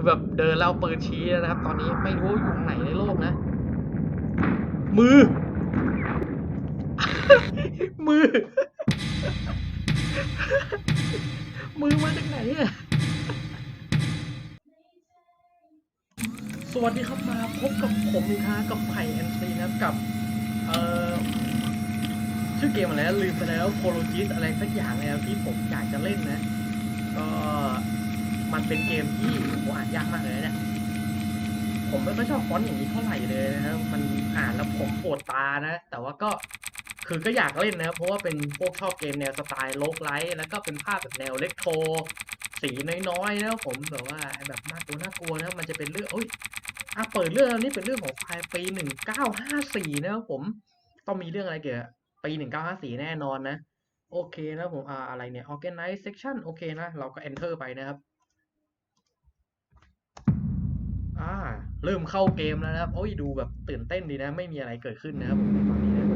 คือแบบเดินแล้วปืนชี้นะครับ ตอนนี้ไม่รู้อยู่ไหนในโลกนะ มือ มือ มือมาจากไหนอะสวัสดีครับมาพบกับผมอีกครั้งกับไผ่แอนซีนะครับกับ เอ่อชื่อเกมอะไรลืมไปแล้วโ o โลจิสอะไรสักอย่างเนี่ยที่ผมอยากจะเล่นนะ ก็ มันเป็นเกมที่ผมอ่านยากมากเลยเนี่ยผมไม่ค่อยชอบฟอนต์อย่างนี้เท่าไหร่เลยนะครับมันอ่านแล้วผมปวดตานะ แต่ว่าก็คือก็อยากเล่นนะ เพราะว่าเป็นพวกชอบเกมแนวสไตล์โลกไลท์แล้วก็เป็นภาพแบบแนวเล็กโทรสีน้อยๆนะครับผมแบบว่าแบบน่ากลัวน่ากลัวนะมันจะเป็นเรื่องเอ้ยอะเปิดเรื่องนี้เป็นเรื่องของไฟล์ปีหนึ่งเก้าห้าสี่นะครับผมต้องมีเรื่องอะไรเกี่ยวกับปีหนึ่งเก้าห้าสี่แน่นอนนะ โอเคนะผมอ่าอะไรเนี่ย organize section โอเคนะ เราก็ enter ไปนะครับ อ่า เริ่มเข้าเกมแล้วนะครับโอ้ยดูแบบตื่นเต้นดีนะ ไม่มีอะไรเกิดขึ้นนะครับผมในตอนนี้นะ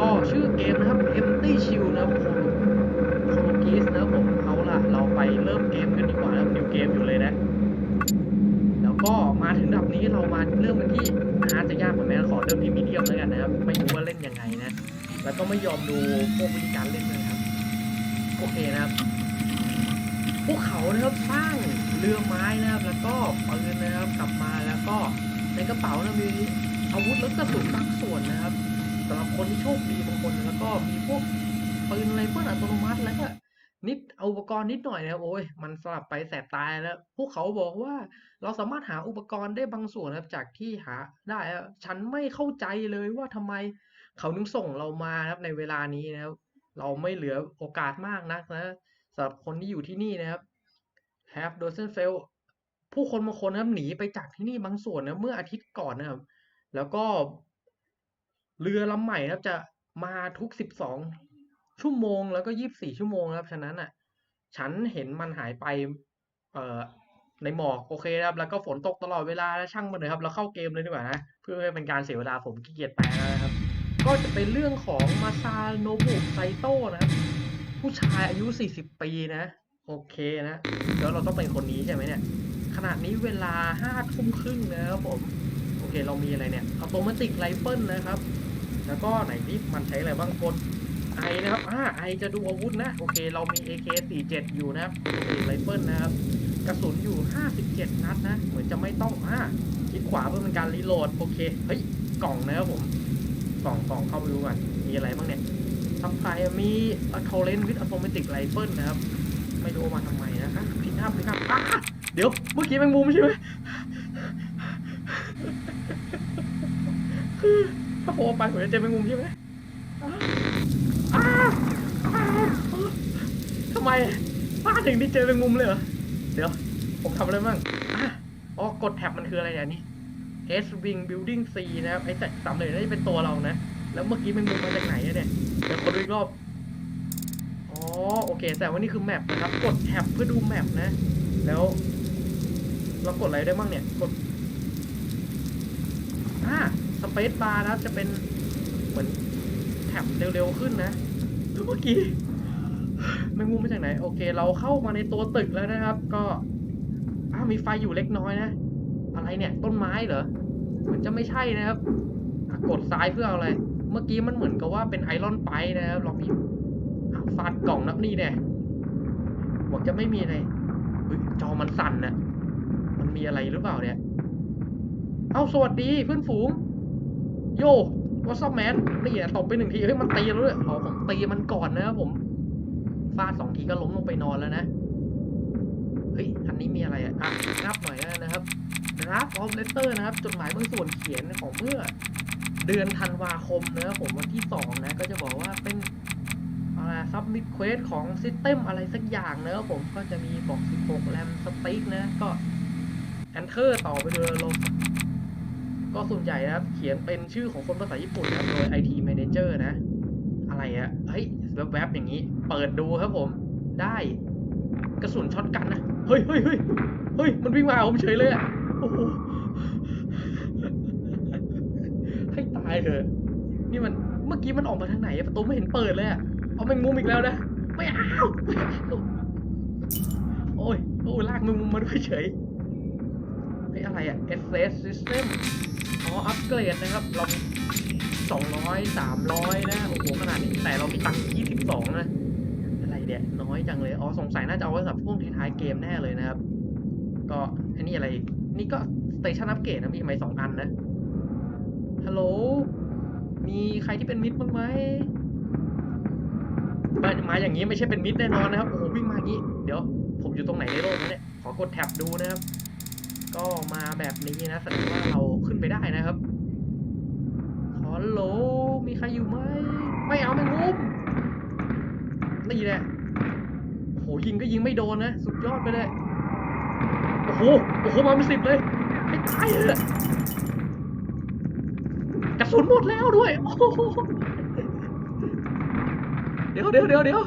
ก็ชื่อเกมนะครับ empty shield นะครับผมโคโลกิสนะครับผมเอาล่ะ เราไปเริ่มเกมกันดีกว่านะครับนิวเกมอยู่เลยนะ แล้วก็มาถึงดับนี้เรามาเริ่มกันที่อาจจะยากกว่าแม้ขอเริ่มที่มีเดียมแล้วกันนะครับ ไม่รู้ว่าเล่นยังไงนะ แล้วก็ไม่ยอมดูพวกวิธีการเล่นเลยครับ โอเคนะครับ พวกเขานะครับสร้าง เรือไม้นะครับ แล้วก็ปืนนะครับกลับมาแล้วก็ในกระเป๋านะมีอาวุธและกระสุนบางส่วนนะครับสำหรับคนที่โชคดีบางคนแล้วก็มีพวกปืนอะไรเฟิลอัตโนมัติแล้วก็นิดเอาอุปกรณ์นิดหน่อยนะโอ้ยมันสลับไปแสบตายแล้ว พวกเขาบอกว่าเราสามารถหาอุปกรณ์ได้บางส่วนนะครับจากที่หาได้ฉันไม่เข้าใจเลยว่าทำไมเขาถึงส่งเรามานะครับในเวลานี้นะครับ เราไม่เหลือโอกาสมากนักนะสำหรับคนที่อยู่ที่นี่นะครับ have doesn't fail ผู้คนบางคนนะครับหนีไปจากที่นี่บางส่วนนะเมื่ออาทิตย์ก่อนนะครับ แล้วก็เรือลำใหม่นะครับจะมาทุกสิบสองชั่วโมงแล้วก็ยี่บสี่ชั่วโมงนะครับ ฉะนั้นอะ ฉันเห็นมันหายไป เอ่อในหมอกโอเคนะครับ แล้วก็ฝนตกตลอดเวลาแล้วช่างมันเลยครับเราเข้าเกมเลยดีกว่านะ เพื่อให้เป็นการเสียเวลาผมขี้เกียจแปลนะครับ ก็จะเป็นเรื่องของมาซาโนบุไซโตนะครับ ผู้ชายอายุ 40 ปีนะ โอเคนะแล้วเราต้องเป็นคนนี้ใช่ไหมเนี่ยขณะนี้เวลาห้าทุ่มครึ่งนะครับผม โอเคเรามีอะไรเนี่ยอัตโนมัติไรเฟิลนะครับ แล้วก็ไหนที่มันใช้อะไรบ้างกดไอนะครับอ่าไอจะดูอาวุธนะ โอเค เรามี AK47 อยู่นะครับไรเฟิลนะครับ กระสุนอยู่ 57 นัดนะ เหมือนจะไม่ต้องอ่าคลิกขวาเพื่อเป็นการรีโหลด โอเค เฮ้ย กล่องนะครับผม กล่องกล่องเข้าไปดูกัน มีอะไรบ้างเนี่ยซัพพลายมีอะโทเลนวิดอะโตเมติไรเฟิลนะครับ ไม่รู้มาทำไมนะอะพิกอัพพิกอัพอะเดี๋ยวเมื่อกี้แมงมุมใช่ไหมถ้าโผล่ไปผมจะเจอแมงมุมใช่ไหมทำไมพลาถึงที่เจอแมงมุมเลยเหรอ เดี๋ยว ผมทำอะไรบ้างอ๋อกดแท็บมันคืออะไรอย่างนี้ S Wing Building C นะครับไอ้แต่สำเร็จน่าจะเป็นตัวเรานะ แล้วเมื่อกี้แมงมุมมาจากไหนเนี่ย เดี๋ยวคนดูอีกรอบ โอเค แต่ว่านี่คือแมปนะครับ กดแท็บเพื่อดูแมปนะ แล้วเรากดอะไรได้บ้างเนี่ย กด อ่าสเปซบาร์นะจะเป็นเหมือนแท็บเร็วๆขึ้นนะดูเมื่อกี้แมงมุมมาจากไหน โอเค เราเข้ามาในตัวตึกแล้วนะครับ ก็อ้ามีไฟอยู่เล็กน้อยนะ อะไรเนี่ย ต้นไม้เหรอ เหมือนจะไม่ใช่นะครับ กดซ้ายเพื่อเอาอะไร เมื่อกี้มันเหมือนกับว่าเป็นไอรอนไปนะครับลองมพ์อะ ฟาดกล่องนับนี่เนี่ยบอกจะไม่มีอะไรเฮ้ยจอมันสั่นน่ะมันมีอะไรหรือเปล่าเนี่ย เอาสวัสดีเพื่อนฝูง โยวัสซับแมนนี่อะตบไปหนึ่งทีเฮ้ยมันตีแล้วด้วยอ๋อผมตีมันก่อนนะครับผมฟาดสองทีก็ล้มลงไปนอนแล้วนะเฮ้ยอันนี้มีอะไรอะอะนับหน่อยนะครับ draft of letter นะครับจดหมายบางส่วนเขียนของเมื่อเดือนธันวาคมนะครับผมวันที่สองนะ ก็จะบอกว่าเป็น อะไร submit quest ของ system อะไรสักอย่างนะครับผมก็จะมีบอก 16 RAM stick นะก็ enter ต่อไปเลยลงก็ส่วนใหญ่นะครับ เขียนเป็นชื่อของคนภาษาญี่ปุ่นนะครับโดย IT manager นะ อะไรอะเฮ้ยแวบๆอย่างนี้ เปิดดูครับผม ได้กระสุนช็อตกันนะ เฮ้ยเฮ้ยเฮ้ยเฮ้ยมันวิ่งมาผมเฉยเลยอะโอ้โหให้ตายเถอะ นี่มันเมื่อกี้มันออกมาทางไหนประตูไม่เห็นเปิดเลยอะ เอาแมงมุมอีกแล้วนะ ไม่เอาโอ้ย โอ้ยลากแมงมุมมาด้วยเฉยเฮ้อะไรอะ SS System อ๋อ อัปเกรดนะครับ เราสองร้อยสามร้อยนะ โอ้โห ขนาดนี้ แต่เรามีตังค์ยี่สิบสองนะ อะไรเนี่ย น้อยจังเลย อ๋อ สงสัยน่าจะเอาไว้สำหรับช่วงท้ายๆเกมแน่เลยนะครับ ก็ อันนี้อะไร นี่ก็สเตชันอัปเกรดนะ มีไหมสองอันนะ ฮัลโหล มีใครที่เป็นมิตรบ้างไหม มามาอย่างนี้ไม่ใช่เป็นมิตรแน่นอนนะครับโอ้โหวิ่งมาอย่างนี้ เดี๋ยว ผมอยู่ตรงไหนในโลกนะเนี่ยขอกดแท็บดูนะครับ ก็มาแบบนี้นะแสดงว่าเราขึ้นไปได้นะครับฮัลโหลมีใครอยู่ไหมไม่เอาแมงมุมนี่แหละโอ้โหยิงก็ยิงไม่โดนนะ สุดยอดไปเลยโอ้โหโอ้โหมาเป็นสิบเลยไม่ตายเลยกระสุนหมดแล้วด้วยโอ้โห เดี๋ยวเดี๋ยวเดี๋ยวเดี๋ยว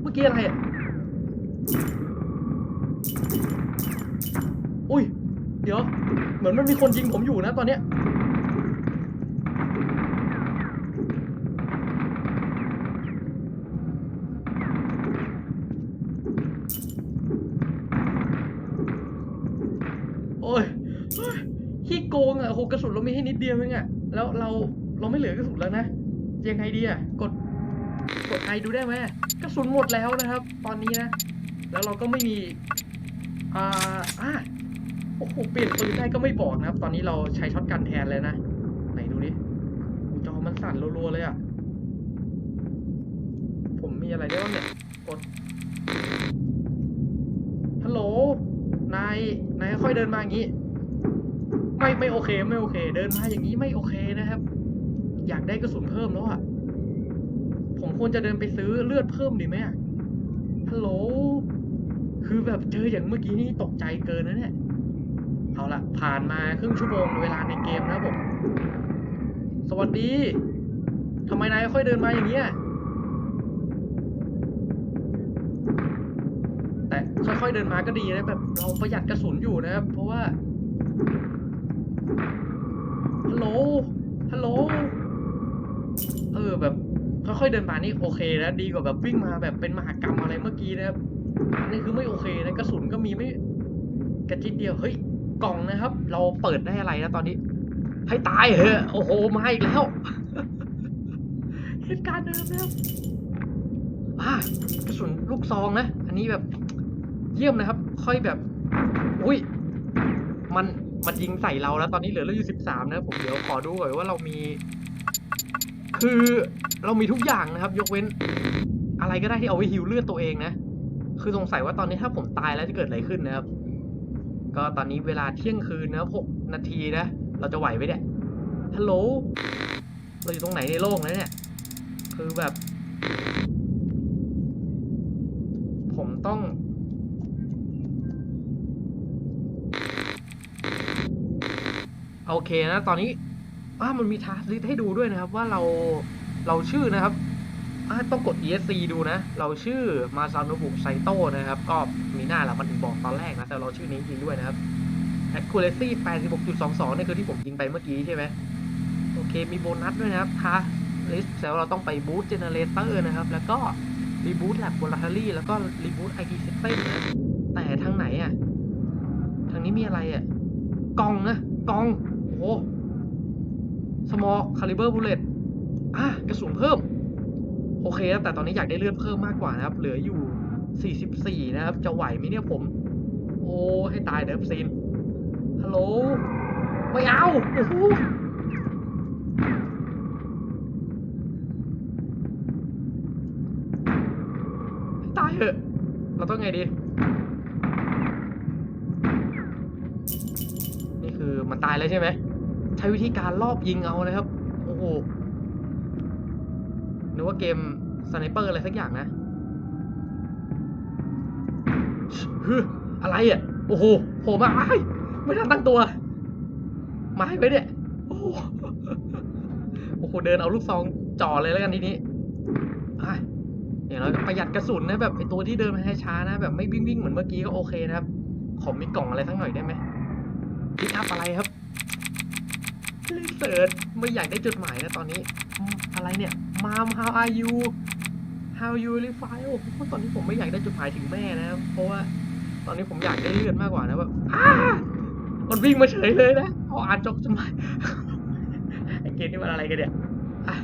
เมื่อกี้อะไรอะอุ้ย เดี๋ยว เหมือนมันมีคนยิงผมอยู่นะตอนเนี้ย โอ้ยเฮ้ยขี้โกงอะโอ้โหกระสุ นิดเดียวเองอะแล้วเราเราไม่เหลือกระสุนแล้วนะยังไงดีอะกดกดไอดูได้ไหมกระสุนหมดแล้วนะครับ ตอนนี้นะ แล้วเราก็ไม่มีอ่าอ่าโอ้โหเปลี่ยนปืนได้ก็ไม่บอกนะครับ ตอนนี้เราใช้ช็อตกันแทนเลยนะไหนดูดิจอมันสั่นรัวๆเลยอะผมมีอะไรได้บ้างเนี่ยกดฮัลโหลนายนายค่อยเดินมาอย่างนี้ ไม่ไม่โอเคไม่โอเค เดินมาอย่างนี้ไม่โอเคนะครับ อยากได้กระสุนเพิ่มแล้วอะผมควรจะเดินไปซื้อเลือดเพิ่มดีไหมฮัลโหล คือแบบเจออย่างเมื่อกี้นี่ตกใจเกินนะเนี่ย เอาละผ่านมาครึ่งชั่วโมงเวลาในเกมนะผม สวัสดีทำไมนายค่อยเดินมาอย่างเงี้ยแต่ค่อยๆเดินมาก็ดีนะแบบเราประหยัดกระสุนอยู่นะครับ เพราะว่า โหล ฮัลโหล เออแบบค่อยๆเดินมานี่โอเคนะดีกว่าแบบวิ่งมาแบบเป็นมหากรรมอะไรเมื่อกี้นะครับอันนี่คือไม่โอเคนะกระสุนก็มีไม่กระจิตเดียวเฮ้ยกล่องนะครับ เราเปิดได้อะไรนะตอนนี้ ให้ตายเหอะโอ้โหมาอีกแล้วเหตุการณ์เดิมนะครับอ่ากระสุนลูกซองนะ อันนี้แบบเยี่ยมนะครับ ค่อยแบบ อุ้ยมัน มันยิงใส่เราแล้วตอนนี้เหลือเราอยู่สิบสามนะผมเดี๋ยวขอดูก่อนว่าเรามี คือเรามีทุกอย่างนะครับ ยกเว้น อะไรก็ได้ที่เอาไว้ฮิวเลือดตัวเองนะ คือสงสัยว่าตอนนี้ถ้าผมตายแล้วจะเกิดอะไรขึ้นนะครับ ก็ตอนนี้เวลาเที่ยงคืนนะหกนาทีนะ เราจะไหวไหมเนี่ยฮัลโหลเราอยู่ตรงไหนในโลกนะเนี่ย คือแบบ ผมต้อง โอเคนะ ตอนนี้อ่ามันมีทาสลิสให้ดูด้วยนะครับ ว่าเราเราชื่อนะครับอ่าต้องกด ESC ดูนะ เราชื่อมาซาโนบุไซโต้นะครับ ก็มีหน้าแหละมันถึงบอกตอนแรกนะ แต่เราชื่อนี้จริงด้วยนะครับ accuracy 86.22นี่คือที่ผมยิงไปเมื่อกี้ใช่ไหมโอเค มีโบนัสด้วยนะครับทาลิสแล้วเราต้องไปบูตเจเนเรเตอร์นะครับ แล้วก็รีบูตแลบ v o l a t i l y แล้วก็รีบูต IT system นะ แต่ทางไหนอะ ทางนี้มีอะไรอะ กล่องนะ กล่อง โอ้โห small caliber bullet อะกระสุนเพิ่ม โอเคนะแต่ตอนนี้อยากได้เลือดเพิ่มมากกว่านะครับ เหลืออยู่ 44 นะครับ จะไหวไหมเนี่ยผม โอ้ ให้ตายเดฟซีนฮัลโหล ไม่เอา โอ้โหให้ตายเถอะ เราต้องไงดี นี่คือมันตายแล้วใช่ไหม ช้วิธีการรอบยิงเอานะครับ โอ้โหนึกว่าเกมสไนเปอร์อะไรสักอย่างนะฮึอะไรอะ โอ้โหโผล่มาอ้ไม่ทันตั้งตัว มาให้ไว้เนี่ย โอ้โหโอ้โห เดินเอาลูกซองจ่อเลยแล้วกันทีนี้อย่างน้อยประหยัดกระสุนนะแบบไอตัวที่เดินมาช้าๆนะ แบบไม่วิ่งวิ่งๆเหมือนเมื่อกี้ก็โอเคนะครับ ขอมีกล่องอะไรสักหน่อยได้ไหมพิกอัพอะไรครับ รีเสิร์ชไม่อยากได้จดหมายนะตอนนี้ อะไรเนี่ยมาม how are you how you verify โอ้โหตอนนี้ผมไม่อยากได้จดหมายถึงแม่นะ เพราะว่า ตอนนี้ผมอยากได้เลือดมากกว่านะแบบอ้ามันวิ่งมาเฉยเลยนะพออ่านจบจดหมายไอเกมนี่มันอะไรกันเนี่ยอะ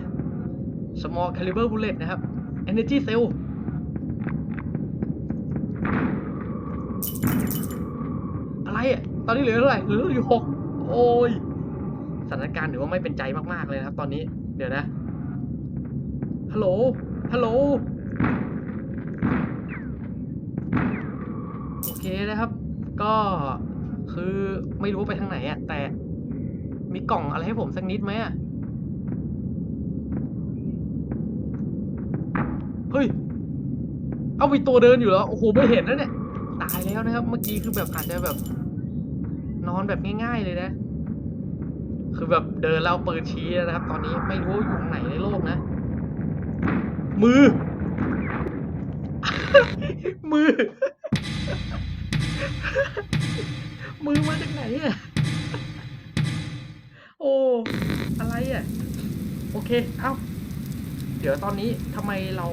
small caliber bullet นะครับ energy cell อะไรอะ ตอนนี้เหลือเท่าไหร่เหลืออยู่หกโอ้ย สถานการณ์ถือว่าไม่เป็นใจมากๆเลยนะครับ ตอนนี้ เดี๋ยวนะ ฮัลโหล ฮัลโหล โอเคนะครับ ก็คือไม่รู้ไปทางไหนอะแต่มีกล่องอะไรให้ผมสักนิดไหมอะเฮ้ย เอามีตัวเดินอยู่แล้ว โอ้โห ไม่เห็นนะเนี่ย ตายแล้วนะครับ เมื่อกี้คือแบบอาจจะแบบ นอนแบบง่าย ๆ เลยนะ คือแบบเดินแล้วเปืนชี้แล้วนะครับ ตอนนี้ไม่รู้อยู่ตรงไหนในโลกนะ มือ มือ มือมาจากไหนอะ โอ้ อะไรอะ โอเค เอ้า เดี๋ยวตอนนี้ทำไมเรา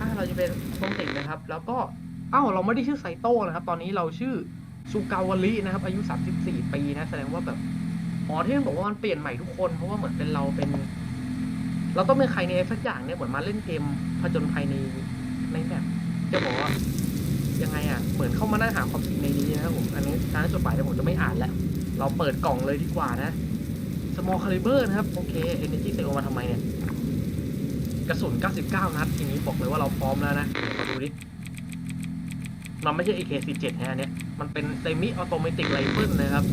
อ่าเราจะเป็นโทมติกนะครับ แล้วก็ เอ้า เราไม่ได้ชื่อไซโต้นะครับ ตอนนี้เราชื่อซูกาวารินะครับ อายุ 34 ปีนะ แสดงว่าแบบ อ๋อที่มันบอกว่ามันเปลี่ยนใหม่ทุกคน เพราะว่าเหมือนเป็นเราเป็น เราต้องเป็นใครในสักอย่างเนี่ยเหมือนมาเล่นเกมผจญภัยในในแบบจะบอกว่ายังไงอะ เหมือนเข้ามานั่งหาความจริงในนี้นะครับผม อันนี้การจดหมายเดี๋ยวผมจะไม่อ่านแล้ว เราเปิดกล่องเลยดีกว่านะ small caliber นะครับ โอเค energy cell มาทำไมเนี่ย กระสุน 99 นัดทีนี้บอกเลยว่าเราพร้อมแล้วนะดูดิมันไม่ใช่ AK47 ฮะเนี้ยมันเป็น semi automatic rifle นะครับ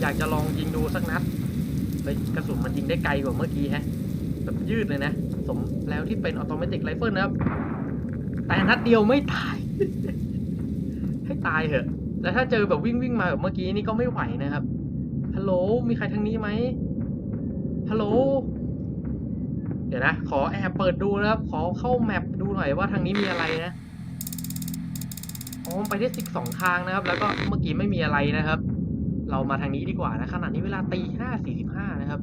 อยากจะลองยิงดูสักนัดเฮ้ยกระสุนมันยิงได้ไกลกว่าเมื่อกี้ฮะแบบยืดเลยนะ สมแล้วที่เป็น automatic rifle นะครับ แต่นัดเดียวไม่ตาย ให้ตายเถอะ แล้วถ้าเจอแบบวิ่งวิ่งมาแบบเมื่อกี้นี่ก็ไม่ไหวนะครับ ฮัลโหล มีใครทางนี้ไหมฮัลโหล เดี๋ยวนะ ขอแอบเปิดดูนะครับ ขอเข้าแมปดูหน่อยว่าทางนี้มีอะไรนะ อ๋อ ไปได้สิบสองทางนะครับ แล้วก็เมื่อกี้ไม่มีอะไรนะครับ เรามาทางนี้ดีกว่านะขนาดนี้เวลาตีห้าสี่สิบห้านะครับ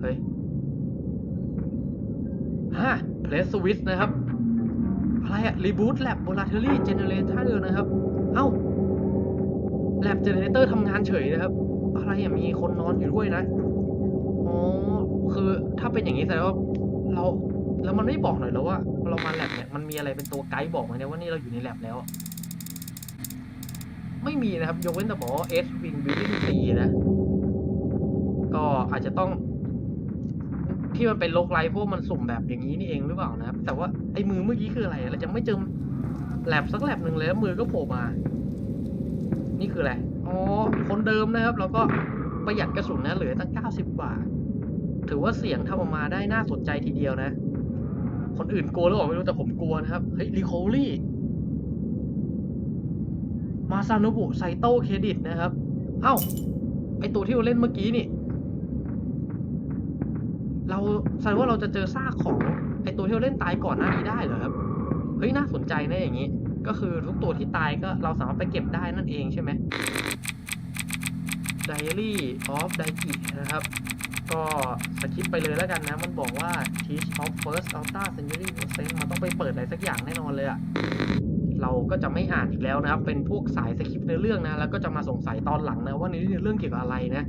เฮ้ยฮะ Play Switch นะครับ อะไรอะ Reboot Lab Laboratory Generator นะครับ เอ้า Lab Generator ทำงานเฉยนะครับ อะไรอะมีคนนอนอยู่ด้วยนะ อ๋อ คือถ้าเป็นอย่างนี้แสดงว่าเราแล้วมันไม่บอกหน่อยแล้วว่าเรามาแลบเนี่ยมันมีอะไรเป็นตัวไกด์บอกไหมเนี่ยว่านี่เราอยู่ในแลบแล้ว ไม่มีนะครับ ยกเว้นแต่บอกว่า S Wing Building 4นะ ก็อาจจะต้อง ที่มันเป็นโลกไลฟ์พวกมันสุ่มแบบอย่างนี้นี่เองหรือเปล่านะครับ แต่ว่าไอ้มือเมื่อกี้คืออะไรเราจะไม่เจอแลบสักแลบหนึ่งเลยแล้วมือก็โผล่มา นี่คืออะไรอ๋อคนเดิมนะครับ แล้วก็ประหยัดกระสุนนะเหลือตั้ง 90กว่าถือว่าเสียงทำออกมาได้น่าสนใจทีเดียวนะ คนอื่นกลัวหรือเปล่าไม่รู้แต่ผมกลัวนะครับ เฮ้ยรีโคลี่ มาซาโนบุไซโต้เครดิตนะครับ เอ้า ไอตัวที่เราเล่นเมื่อกี้นี่ เราแสดงว่าเราจะเจอซากของไอตัวที่เราเล่นตายก่อนหน้านี้ได้เหรอครับ เฮ้ย น่าสนใจนะอย่างนี้ ก็คือทุกตัวที่ตายก็เราสามารถไปเก็บได้นั่นเองใช่ไหม Diary of Daiki นะครับ ก็สคิปไปเลยแล้วกันนะ มันบอกว่า Teach of First Ultra Century Percent มันต้องไปเปิดอะไรสักอย่างแน่นอนเลยอะ เราก็จะไม่อ่านอีกแล้วนะครับ เป็นพวกสายสคริปต์เนื้อเรื่องนะ แล้วก็จะมาสงสัยตอนหลังนะ ว่าในเนื้อเรื่องเกี่ยวกับอะไรนะ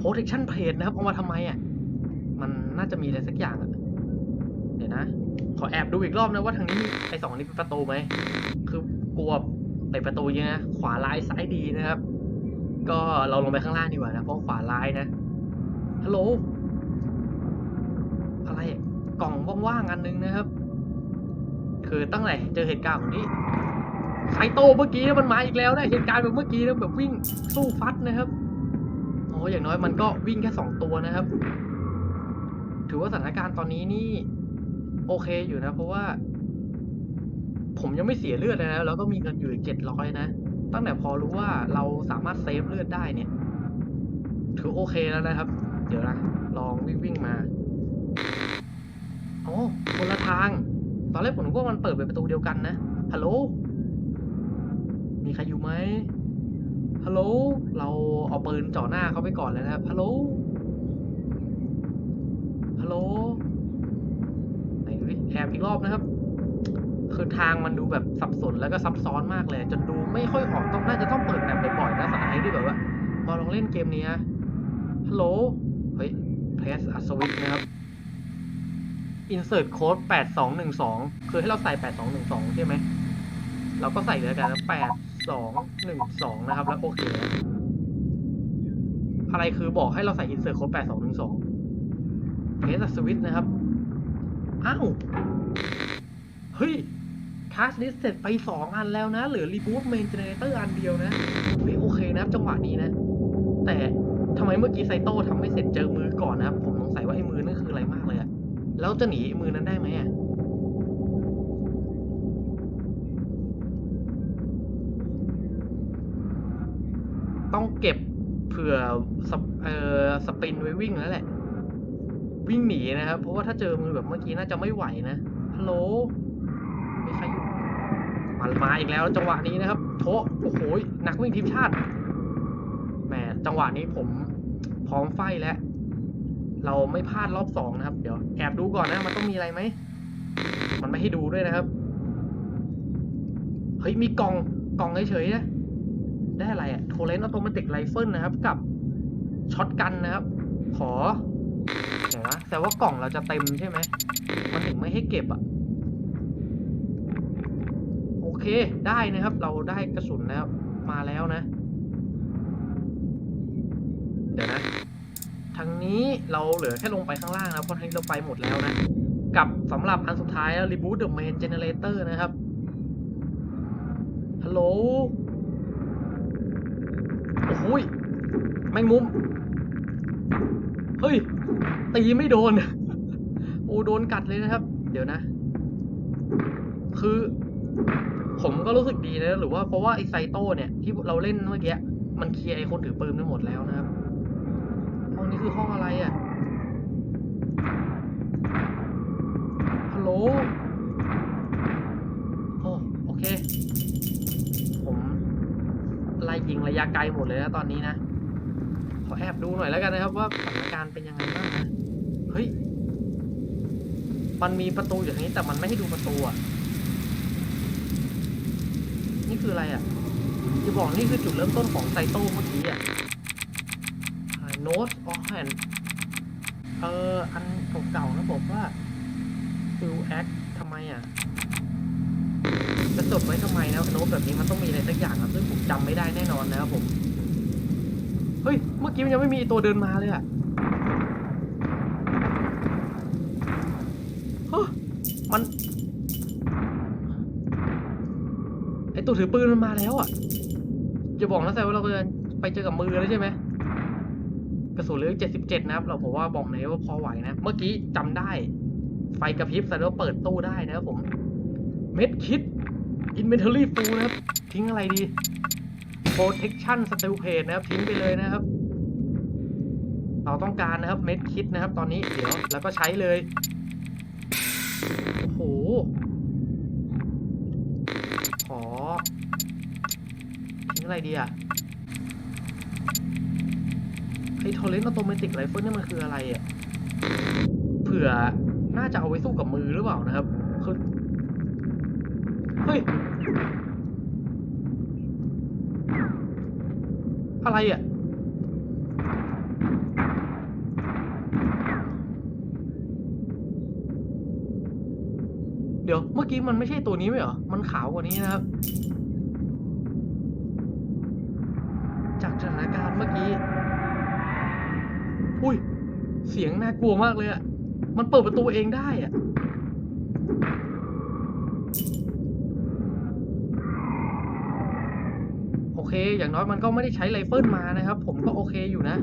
Protection Plate นะครับเอามาทำไมอะมันน่าจะมีอะไรสักอย่างอะเดี๋ยวนะ ขอแอบดูอีกรอบนะว่าทางนี้ไอสองนี้เป็นประตูไหม คือกลัวเปิดประตูเยอะนะขวาร้ายซ้ายดีนะครับ ก็เราลงไปข้างล่างดีกว่านะ เพราะขวาร้ายนะ ฮัลโหล อะไรอะกล่องว่างๆอันนึงนะครับ คือตั้งแต่เจอเหตุการณ์แบบนี้ไซโตเมื่อกี้มันมาอีกแล้วนะเหตุการณ์แบบเมื่อกี้นะแบบวิ่งสู้ฟัดนะครับโอ้อย่างน้อยมันก็วิ่งแค่สองตัวนะครับ ถือว่าสถานการณ์ตอนนี้นี่ โอเคอยู่นะ เพราะว่า ผมยังไม่เสียเลือดเลยนะแล้วก็มีเงินอยู่อีกเจ็ดร้อยนะตั้งแต่พอรู้ว่าเราสามารถเซฟเลือดได้เนี่ย ถือโอเคแล้วนะครับ เดี๋ยวนะลองวิ่งวิ่งมาโอ๋อคนละทาง ตอนแรกผมนึกว่ามันเปิดเป็นประตูเดียวกันนะ ฮัลโหล มีใครอยู่ไหมฮัลโหล เราเอาปืนจ่อหน้าเขาไปก่อนเลยนะครับ ฮัลโหล ฮัลโหลบอีกรอบนะครับ คือทางมันดูแบบสับสนแล้วก็ซับซ้อนมากเลย จนดูไม่ค่อยออกต้องน่าจะต้องเปิดแบบบ่อยๆนะสายที่แบบว่ามาลองเล่นเกมนี้ฮัลโหล เฮ้ย press a switch นะครับ insert code 8212 คือให้เราใส่ 8212 ใช่ไหม เราก็ใส่เลยวกันนะ8212 นะครับ แล้วโอเค อะไรคือบอกให้เราใส่ insert code 8212 press a switch นะครับ อ้าว เฮ้ยทัสลิสเสร็จไป 2 อันแล้วนะ เหลือ reboot main generator อันเดียวนะ เฮ้ย โอเคนะจังหวะนี้นะ แต่ทำไมเมื่อกี้ไซโต้ทำไม่เสร็จเจอมือก่อนนะครับ ผมสงสัยว่าไอ้มือ แล้วจะหนีมือนั้นได้ไหมอะต้องเก็บเผื่อสปเอ่อสปินไว้วิ่งแล้วแหละ วิ่งหนีนะครับ เพราะว่าถ้าเจอมือแบบเมื่อกี้น่าจะไม่ไหวนะฮัลโหลมีใครอยู่มันมาอีกแล้วจังหวะนี้นะครับโถโอ้โหนักวิ่งทีมชาติแหมจังหวะนี้ผมพร้อมไฟแล้ว เราไม่พลาดรอบสองนะครับ เดี๋ยวแอบดูก่อนนะ มันต้องมีอะไรไหม มันไม่ให้ดูด้วยนะครับ เฮ้ย มีกล่อง กล่องเฉยๆนะ ได้อะไรอะโทเลนออโตเมติกไรเฟิลนะครับ กับช็อตกันนะครับ ขอไหนวะแต่ว่ากล่องเราจะเต็มใช่ไหม มันถึงไม่ให้เก็บอะโอเค ได้นะครับ เราได้กระสุนแล้วมาแล้วนะ เดี๋ยวนะ ทางนี้เราเหลือแค่ลงไปข้างล่างนะเพราะทางนี้เราไปหมดแล้วนะ กับสำหรับอันสุดท้าย Reboot the Main Generator นะครับ ฮัลโหล โอ้โหยแมงมุม เฮ้ย ตีไม่โดน โอ้โดนกัดเลยนะครับ เดี๋ยวนะ คือ ผมก็รู้สึกดีนะ หรือว่าเพราะว่าไอไซโต้เนี่ย ที่เราเล่นเมื่อกี้ มันเคลียร์ไอคนถือปืนไปหมดแล้วนะครับ นี้คือห้องอะไรอะ่ะ ฮัลโหล โอ้โอเค ผมไล่ยิงระยะไกลหมดเลยนะตอนนี้นะ ขอแอบดูหน่อยแล้วกันนะครับว่าสถานการณ์เป็นยังไงบ้างนะ เฮ้ย มันมีประตูอยู่างนี้แต่มันไม่ให้ดูประตูอะ นี่คืออะไรอะ จะบอกนี่คือจุดเริ่มต้นของไซโต้เมื่อกี้อะ โน้ตออแอนเออ อันเก่าๆนะบอกว่าฟิลแอคทำไมอะ จะจดไว้ทำไมนะโน้ตแบบนี้มันต้องมีอะไรสักอย่างนะซึ่งผมจำไม่ได้แน่นอนนะครับผม เฮ้ย เมื่อกี้มันยังไม่มีตัวเดินมาเลยอะเฮ้มัน ไอตัวถือปืนมันมาแล้วอะ จะบอกนะแซวว่าเราจะไปเจอกับมือแล้วใช่ไหม สุนเหลือเจ็ดสิบเจ็ดนะครับ เราผมว่าบอกเลยว่าพอไหวนะ เมื่อกี้จำได้ ไฟกระพริบแสดงว่าเปิดตู้ได้นะครับผม เม็ดคิด inventory full นะครับ ทิ้งอะไรดี protection steel plate นะครับ ทิ้งไปเลยนะครับ เราต้องการนะครับเม็ดคิดนะครับ ตอนนี้เดี๋ยวแล้วก็ใช้เลยโอ้โหขอทิ้งอะไรดีอะ ไอ้โทเลนต์ออโตเมติกไรเฟิลนี่มันคืออะไรอะเผื่อน่าจะเอาไว้สู้กับมือหรือเปล่านะครับคือเฮ้ย อะไรอะเดี๋ยวเมื่อกี้มันไม่ใช่ตัวนี้ไหมเหรอ มันขาวกว่านี้นะครับ อุ้ย เสียงน่ากลัวมากเลยอะมันเปิดประตูเองได้อะโอเค อย่างน้อยมันก็ไม่ได้ใช้ไรเฟิลมานะครับ ผมก็โอเคอยู่นะ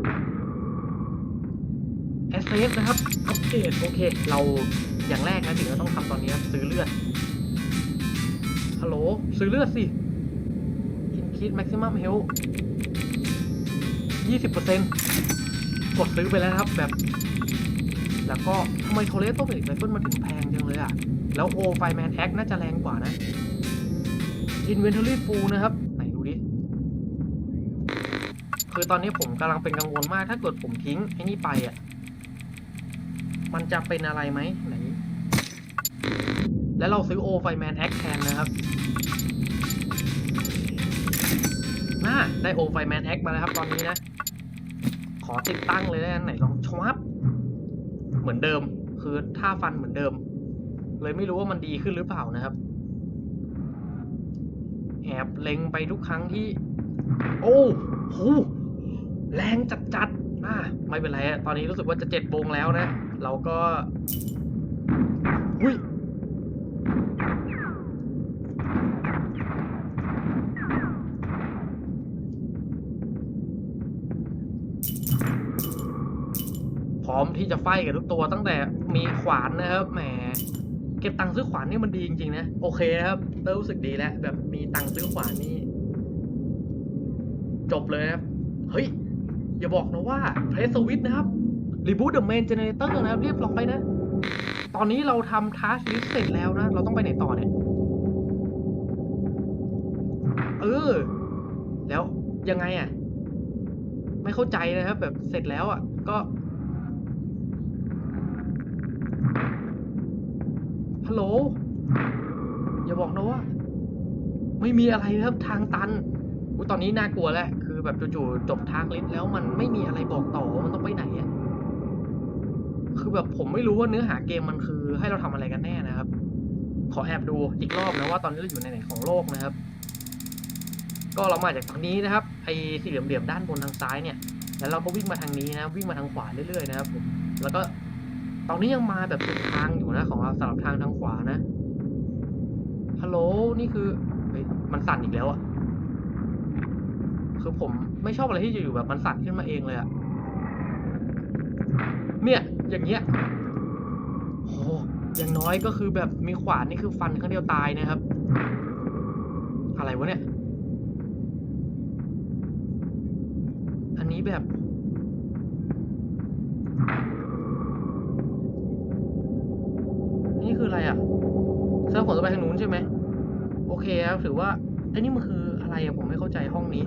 แอสเซฟนะครับ อัปเดตโอเค เราอย่างแรกนะสิ่งเราต้องทำตอนนี้ซื้อเลือด ฮัลโหล ซื้อเลือดสิ Increase Maximum Health 20%ก กดซื้อไปแล้วครับแบบ แล้วก็ทำไมโทเลสโตเป็นอีกไรเฟิลมาถึงแพงจังเลยอะ แล้วโอไฟแมนแอคน่าจะแรงกว่านะ Inventory Full นะครับ ไหนดูดิ คือตอนนี้ผมกำลังเป็นกังวลมาก ถ้าเกิดผมทิ้งไอ้นี่ไปอะ มันจะเป็นอะไรไหมไหน แล้วเราซื้อโอไฟแมนแอคแทนนะครับน่าได้โอไฟแมนแอคมาแล้วครับตอนนี้นะ ขอติดตั้งเลยนะไหนลองชวับเหมือนเดิม คือท่าฟันเหมือนเดิม เลยไม่รู้ว่ามันดีขึ้นหรือเปล่านะครับ แอบเล็งไปทุกครั้งที่ โอ้โหแรงจัดจัดๆอ่าไม่เป็นไรอะตอนนี้รู้สึกว่าจะเจ็ดโมงแล้วนะ เราก็อุ้ย พร้อมที่จะไฟกับทุกตัวตั้งแต่มีขวานนะครับแหมเก็บตังค์ซื้อขวานนี่มันดีจริงๆนะโอเคนะครับเริ่มรู้สึกดีแล้วแบบมีตังค์ซื้อขวานนี่จบเลยนะครับเฮ้ยอย่าบอกนะว่า Play Switch นะครับ Reboot the Main Generator นะครับเรียบร้อยนะ ตอนนี้เราทำ Task List เสร็จแล้วนะ เราต้องไปไหนต่อเนี่ยเออ แล้วยังไงอะ ไม่เข้าใจนะครับ แบบเสร็จแล้วอะ ก็ ฮัล โหล อย่าบอกนะว่า ไม่มีอะไรครับทางตันอุตอนนี้น่ากลัวแล้วคือแบบจู่ๆจบทางลิสต์แล้วมันไม่มีอะไรบอกต่อมันต้องไปไหนอะคือแบบผมไม่รู้ว่าเนื้อหาเกมมันคือ ให้เราทำอะไรกันแน่นะครับ ขอแอบดูอีกรอบนะว่าตอนนี้เราอยู่ในไหนของโลกนะครับ ก็เรามาจากทางนี้นะครับไอ้สี่เหลี่ยมๆด้านบนทางซ้ายเนี่ยแล้วเราก็วิ่งมาทางนี้นะวิ่งมาทางขวาเรื่อยๆนะครับผมแล้วก็ ตอนนี้ยังมาแบบสุดทางอยู่นะ ของเราสำหรับทางทางขวานะฮัลโหลนี่คือเฮ้ยมันสั่นอีกแล้วอะคือผมไม่ชอบอะไรที่อยู่แบบมันสั่นขึ้นมาเองเลยอะเนี่ย อย่างเงี้ยโหอย่างน้อยก็คือแบบมีขวานนี่คือฟันครั้งเดียวตายนะครับ อะไรวะเนี่ย อันนี้แบบคืออะไรอะเซิร์ฟผมจะไปทางนู้น ใช่ไหมโอเคครับถือว่าไอ้นี่มันคืออะไรอะผมไม่เข้าใจห้องนี้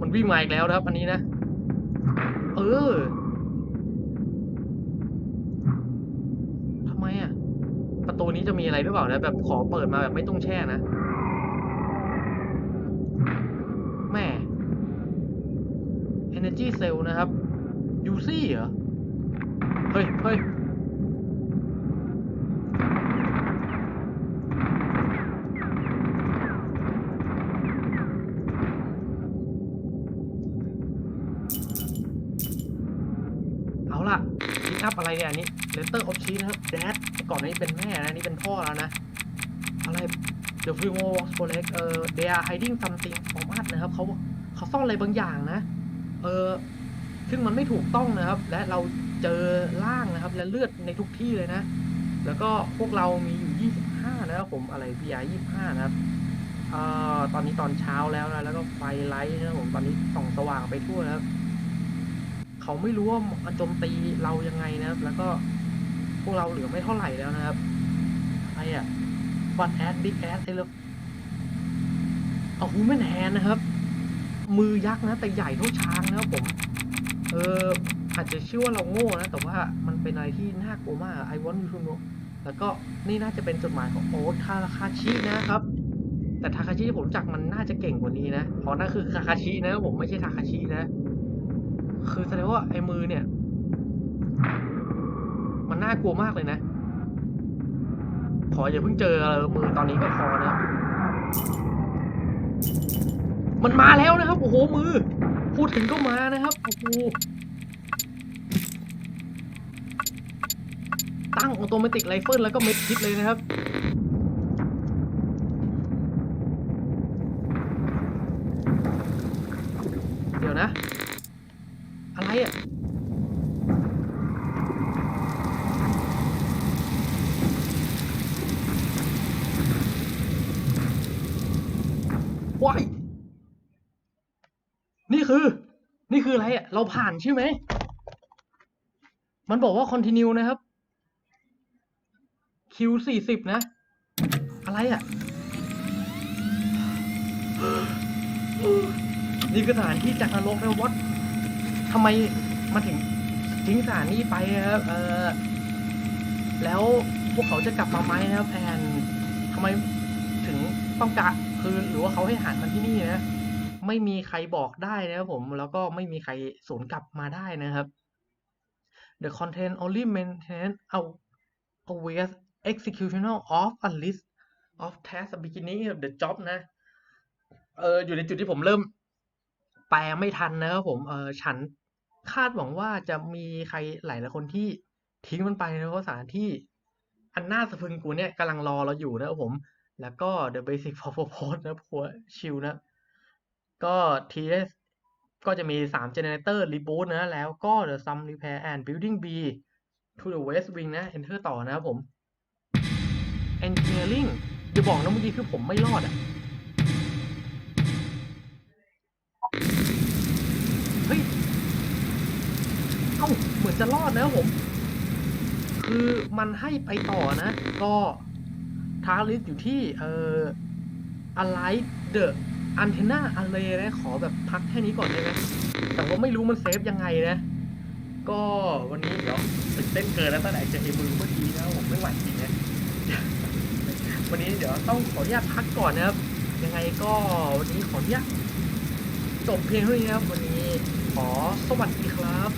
มันวิ่งมาอีกแล้วนะครับ อันนี้นะ เออทำไมอะประตูนี้จะมีอะไรหรือเปล่านะแบบขอเปิดมาแบบไม่ต้องแช่นะแม่ Energy Cell นะครับ UC เหรอ เฮ้ยเฮ้ย เอาล่ะพิก อะไรเนี่ยอันนี้ letter of cheese นะครับ dad ก่อนหนานี้เป็นแม่นะอันนี่เป็นพ่อแล้วนะ อะไร the f r e e m o s p o l e x เออ they are hiding something from us นะครับเขาเขาซ่อนอะไรบางอย่างนะ เออซึ่งมันไม่ถูกต้องนะครับ และเราเจอร่างนะครับ และเลือดในทุกที่เลยนะ แล้วก็พวกเรามีอยู่ 25 นะครับผมอะไร VR 25นะครับเออตอนนี้ตอนเช้าแล้วนะ แล้วก็ไฟไลท์นะผมตอนนี้ส่องสว่างไปทั่วนะครับ เขาไม่รู้ว่ามันโจมตีเรายังไงนะครับ แล้วก็พวกเราเหลือไม่เท่าไหร่แล้วนะครับอะไรอะฟันแอดบิ๊กแอดไอ้เลิฟเอาฮูแมนแฮนนะครับ มือยักษ์นะแต่ใหญ่เท่าช้างนะครับผม เอออาจจะชื่อว่าเราโง่นะ แต่ว่ามันเป็นอะไรที่น่ากลัวมาก I want you to know แล้วก็นี่น่าจะเป็นจดหมายของโอ๊ตคาราคาชินะครับ แต่ทาคาชิที่ผมรู้จักมันน่าจะเก่งกว่านี้นะเพราะนั่นคือคาคาชินะผมไม่ใช่ทาคาชินะ คือแสดงว่าไอ้มือเนี่ย มันน่ากลัวมากเลยนะ ขออย่าเพิ่งเจอมือตอนนี้ก็พอนะครับ มันมาแล้วนะครับ โอ้โห มือ พูดถึงก็มานะครับ โอ้โห ตั้งออโตเมติกไรเฟิลแล้วก็เม็ดคิดเลยนะครับ เดี๋ยวนะ อะไรอะ ว้าย นี่คือ นี่คืออะไรอะ เราผ่านใช่ไหม มันบอกว่า continue นะครับ Q สี่สิบนะ อะไรอะ นี่คือสถานที่จากนรกนะวัดทำไมมาถึงทิ้งสถานนี้ไปครับเออแล้วพวกเขาจะกลับมาไหมนะครับแอนทำไมถึงต้องการคือหรือว่าเขาให้หันมาที่นี่นะ ไม่มีใครบอกได้นะครับผม แล้วก็ไม่มีใครสวนกลับมาได้นะครับ The content only maintain a always executional of a list of tasks beginning of the job นะ เอออยู่ในจุดที่ผมเริ่ม แปลไม่ทันนะครับผม เออฉันคาดหวังว่าจะมีใครหลายหลายคนที่ทิ้งมันไปนะเพราะสถานที่ อันน่าสะพรึงกูเนี่ยกำลังรอเราอยู่นะครับผม แล้วก็ the basic for purpose นะพัวชิลนะ ก็ TS ก็จะมี 3 generator reboot นะ แล้วก็ the sum repair and building B to the west wing นะ enter ต่อนะครับผม engineering จะบอกนะเมื่อกี้คือผมไม่รอดอะ เฮ้ย เอ้า เหมือนจะรอดนะครับผม คือมันให้ไปต่อนะ ก็ทาร์ลิสอยู่ที่ เอ่อ Alive the Antenna Array นะขอแบบพักแค่นี้ก่อนได้ไหมแต่ว่าไม่รู้มันเซฟยังไงนะ ก็วันนี้เดี๋ยวตื่นเต้นเกินแล้วตั้งแต่เจอไอ้มือเมื่อกี้นะผมไม่ไหวจริงนะวันนี้เดี๋ยวต้องขออนุญาตพักก่อนนะครับ ยังไงก็วันนี้ขออนุญาตจบเพียงเท่านี้ครับ วันนี้ขอสวัสดีครับ